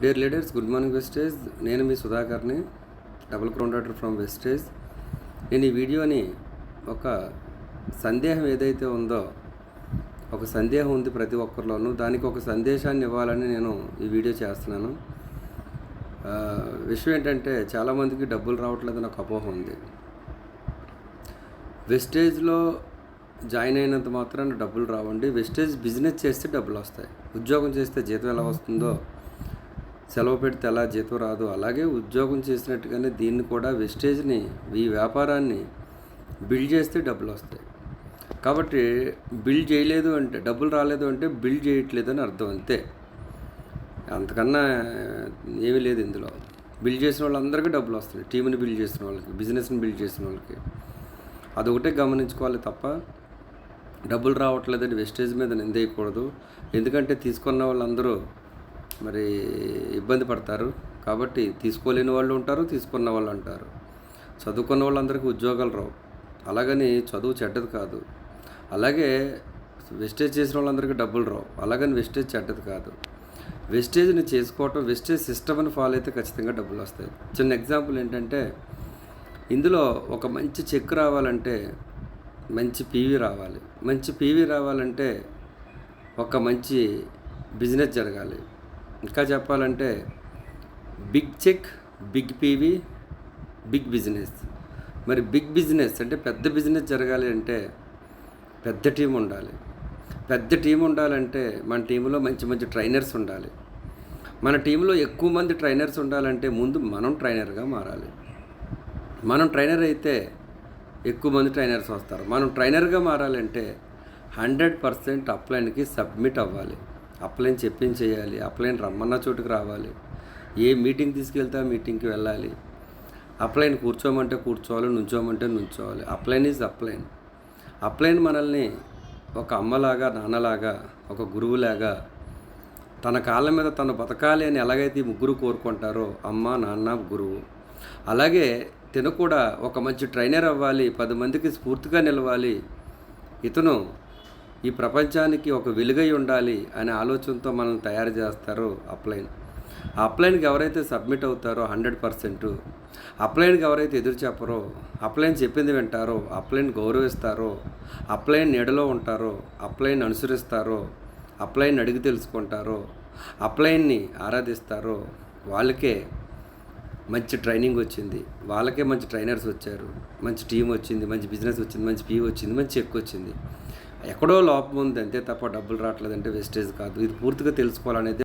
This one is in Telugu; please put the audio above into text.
Dear leaders good morning Vestige నేను మీ సుధాకర్ని డబుల్ క్రౌండర్ ఫ్రమ్ వెస్టేజ్ నేను ఈ వీడియోని ఒక సందేహం ఏదైతే ఉందో ఒక సందేహం ఉంది ప్రతి ఒక్కరిలోనూ. దానికి ఒక సందేశాన్ని ఇవ్వాలని నేను ఈ వీడియో చేస్తున్నాను. విషయం ఏంటంటే చాలామందికి డబ్బులు రావట్లేదు నాకు అపోహ ఉంది. వెస్టేజ్లో జాయిన్ అయినంత మాత్రాన డబ్బులు రావండి. వెస్టేజ్ బిజినెస్ చేస్తే డబ్బులు వస్తాయి. ఉద్యోగం చేస్తే జీతం ఎలా వస్తుందో సెలవు పెడితే ఎలా జీతం రాదు. అలాగే ఉద్యోగం చేసినట్టుగానే దీన్ని కూడా వెస్టేజ్ని ఈ వ్యాపారాన్ని బిల్డ్ చేస్తే డబ్బులు వస్తాయి. కాబట్టి బిల్డ్ చేయలేదు అంటే డబ్బులు రాలేదు అంటే బిల్డ్ చేయట్లేదు అని అర్థం అంతే. అంతకన్నా ఏమీ లేదు ఇందులో. బిల్డ్ చేసిన వాళ్ళందరికీ డబ్బులు వస్తున్నాయి టీంని బిల్డ్ చేసిన వాళ్ళకి బిజినెస్ని బిల్డ్ చేసిన వాళ్ళకి. అదొకటే గమనించుకోవాలి తప్ప డబ్బులు రావట్లేదని వెస్టేజ్ మీద నిందేయకూడదు. ఎందుకంటే తీసుకున్న వాళ్ళందరూ మరి ఇబ్బంది పడతారు. కాబట్టి తీసుకోలేని వాళ్ళు ఉంటారు తీసుకున్న వాళ్ళు అంటారు. చదువుకున్న వాళ్ళందరికీ ఉద్యోగాలు రావు. అలాగని చదువు చెడ్డది కాదు. అలాగే వెస్టేజ్ చేసిన వాళ్ళందరికీ డబ్బులు రావు. అలాగని వెస్టేజ్ చెడ్డది కాదు. వెస్టేజ్ని చేసుకోవటం వెస్టేజ్ సిస్టమ్ని ఫాలో అయితే ఖచ్చితంగా డబ్బులు వస్తాయి. చిన్న ఎగ్జాంపుల్ ఏంటంటే ఇందులో ఒక మంచి చెక్ రావాలంటే మంచి పీవీ రావాలి. మంచి పీవీ రావాలంటే ఒక మంచి బిజినెస్ జరగాలి. ఇంకా చెప్పాలంటే big check big PV big business. మరి బిగ్ బిజినెస్ అంటే పెద్ద బిజినెస్ జరగాలి అంటే పెద్ద టీం ఉండాలి. పెద్ద టీం ఉండాలంటే మన టీంలో మంచి మంచి ట్రైనర్స్ ఉండాలి. మన టీంలో ఎక్కువ మంది ట్రైనర్స్ ఉండాలంటే ముందు మనం ట్రైనర్గా మారాలి. మనం ట్రైనర్ అయితే ఎక్కువ మంది ట్రైనర్స్ వస్తారు. మనం ట్రైనర్గా మారాలంటే హండ్రెడ్ పర్సెంట్ అప్లైన్కి సబ్మిట్ అవ్వాలి. అప్లైన్ చెప్పించేయాలి అప్లైన్ రమ్మన్న చోటుకు రావాలి. ఏ మీటింగ్ తీసుకెళ్తే ఆ మీటింగ్కి వెళ్ళాలి? అప్లైన్ కూర్చోమంటే కూర్చోవాలి నుంచోమంటే నుంచోవాలి. అప్లైన్ ఈజ్ అప్లైన్ అప్లైన్ మనల్ని ఒక అమ్మలాగా నాన్నలాగా ఒక గురువులాగా తన కాళ్ళ మీద తను బతకాలి అని ఎలాగైతే ఈ ముగ్గురు కోరుకుంటారో అమ్మ నాన్న గురువు అలాగే తిను కూడా ఒక మంచి ట్రైనర్ అవ్వాలి పది మందికి స్ఫూర్తిగా నిలవాలి. ఇతను ఈ ప్రపంచానికి ఒక వెలుగై ఉండాలి అనే ఆలోచనతో మనల్ని తయారు చేస్తారో అప్లైన్. అప్లైన్కి ఎవరైతే సబ్మిట్ అవుతారో హండ్రెడ్ పర్సెంట్. అప్లైన్కి ఎవరైతే ఎదురు చెప్పరో అప్లైన్ చెప్పింది వింటారో అప్లైన్ గౌరవిస్తారో అప్లైన్ నీడలో ఉంటారో అప్లైన్ అనుసరిస్తారో అప్లైన్ అడిగి తెలుసుకుంటారో అప్లైన్ని ఆరాధిస్తారో వాళ్ళకే మంచి ట్రైనింగ్ వచ్చింది. వాళ్ళకే మంచి ట్రైనర్స్ వచ్చారు. మంచి టీం వచ్చింది మంచి బిజినెస్ వచ్చింది మంచి పీ వచ్చింది మంచి చెక్ వచ్చింది. ఎక్కడో లోపం ఉంది అంతే తప్ప డబ్బులు రావట్లేదంటే వెస్టేజ్ కాదు. ఇది పూర్తిగా తెలుసుకోవాలనేది